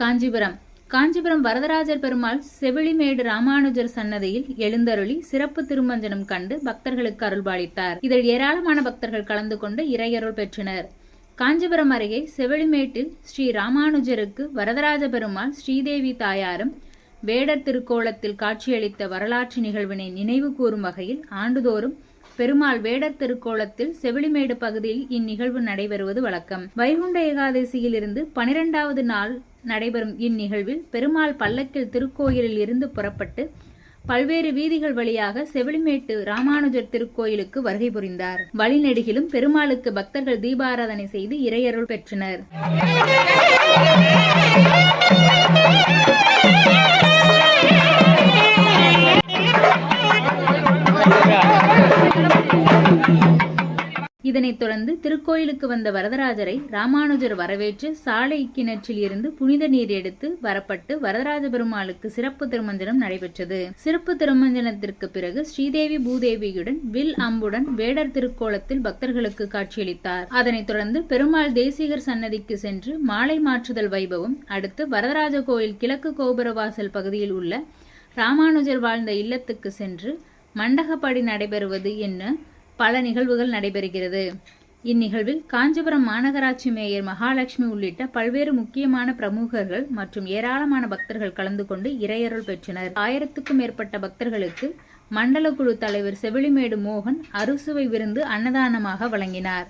காஞ்சிபுரம். காஞ்சிபுரம் வரதராஜர் பெருமாள் செவிலிமேடு ராமானுஜர் சன்னதியில் எழுந்தருளி சிறப்பு திருமஞ்சனம் கண்டு பக்தர்களுக்கு அருள்பாலித்தார். இதில் ஏராளமான பக்தர்கள் கலந்து கொண்டு இறையருள் பெற்றனர். காஞ்சிபுரம் அருகே செவிலிமேட்டில் ஸ்ரீ ராமானுஜருக்கு வரதராஜ பெருமாள் ஸ்ரீதேவி தாயாரும் வேடர் திருக்கோலத்தில் காட்சியளித்த வரலாற்று நிகழ்வினை நினைவு கூறும் வகையில் ஆண்டுதோறும் பெருமாள் வேடர் திருக்கோலத்தில் செவிலிமேடு பகுதியில் இந்நிகழ்வு நடைபெறுவது வழக்கம். வைகுண்ட ஏகாதசியில் இருந்து பனிரெண்டாவது நாள் நடைபெறும் இந்நிகழ்வில் பெருமாள் பல்லக்கில் திருக்கோயிலில் இருந்து புறப்பட்டு பல்வேறு வீதிகள் வழியாக செவிலிமேட்டு ராமானுஜர் திருக்கோயிலுக்கு வருகை புரிந்தார். வழிநெடுகிலும் பெருமாளுக்கு பக்தர்கள் தீபாராதனை செய்து இறையருள் பெற்றனர். இதனைத் தொடர்ந்து திருக்கோயிலுக்கு வந்த வரதராஜரை ராமானுஜர் வரவேற்று சாலை கிணற்றில் இருந்து புனித நீர் எடுத்து வரப்பட்டு வரதராஜ பெருமாளுக்கு சிறப்பு திருமஞ்சனம் நடைபெற்றது. சிறப்பு திருமஞ்சனத்திற்கு பிறகு ஸ்ரீதேவி பூதேவியுடன் வில் அம்புடன் வேடர் திருக்கோலத்தில் பக்தர்களுக்கு காட்சியளித்தார். அதனைத் தொடர்ந்து பெருமாள் தேசிகர் சன்னதிக்கு சென்று மாலை மாற்றுதல் வைபவம் அடுத்து வரதராஜ கோயில் கிழக்கு கோபுரவாசல் பகுதியில் உள்ள ராமானுஜர் வாழ்ந்த இல்லத்துக்கு சென்று மண்டகப்படி நடைபெறுவது என்ன? பல நிகழ்வுகள் நடைபெறுகிறது. இந்நிகழ்வில் காஞ்சிபுரம் மாநகராட்சி மேயர் மகாலட்சுமி உள்ளிட்ட பல்வேறு முக்கியமான பிரமுகர்கள் மற்றும் ஏராளமான பக்தர்கள் கலந்து கொண்டு இறையருள் பெற்றனர். ஆயிரத்துக்கும் மேற்பட்ட பக்தர்களுக்கு மண்டல குழு தலைவர் செவிலிமேடு மோகன் அறுசுவை விருந்து அன்னதானமாக வழங்கினார்.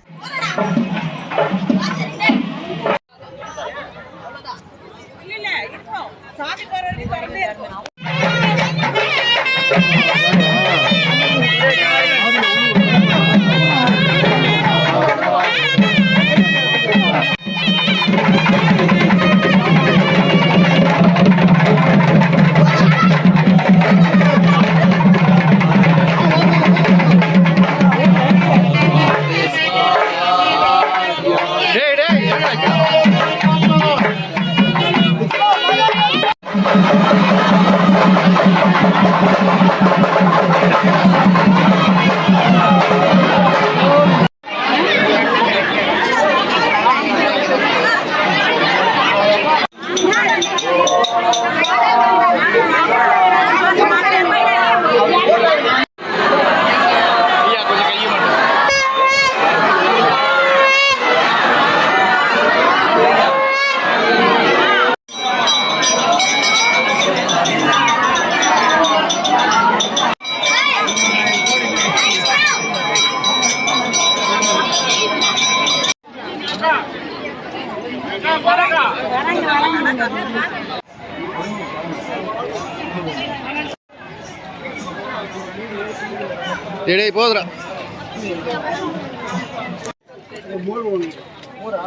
டேய் டேய் போதுடா மூரா